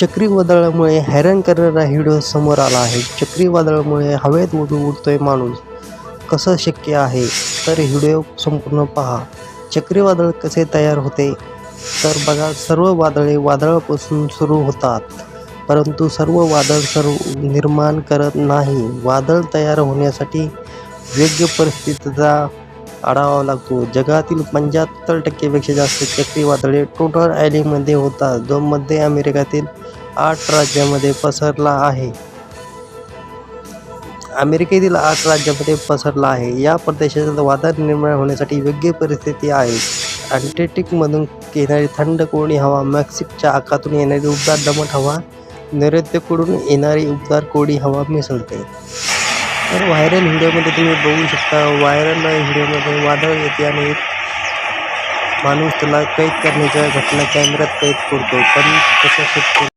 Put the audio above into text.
चक्रीवादळामुळे हैराण करणारा व्हिडिओ समोर आला आहे. चक्रीवादळामुळे हवेत उडू उडतोय माणूस. कसं शक्य आहे? तर व्हिडिओ संपूर्ण पहा. चक्रीवादळ कसे तयार होते? तर बघा सर्व वादळे वादळापासून सुरू होतात. परंतु सर्व वादळ सर्व निर्माण करत नाही. वादळ तयार होण्यासाठी योग्य परिस्थितीचा आढावा लागतो. जगातील पंच्याहत्तर टक्केपेक्षा जास्त चक्रीवादळे टोटल आयलीमध्ये होतात जो मध्य अमेरिकेतील आठ राज्यामध्ये पसरला आहे. अमेरिकेतील आठ राज्यामध्ये पसरला आहे. या प्रदेशात वादळ निर्माण होण्यासाठी योग्य परिस्थिती आहे. अँटार्क्टिकमधून येणारी थंड कोणी हवा मेक्सिकच्या आकातून येणारी उबदार दमट हवा नैऋत्यकडून येणारी उबदार कोडी हवा मिसळते. तर व्हायरल व्हिडिओमध्ये तुम्ही बघू शकता व्हायरल व्हिडिओमध्ये वादळ येते आणि माणूस त्याला कैद करण्याच्या घटना कॅमेऱ्यात कैद करतो. पण तसं शिकतो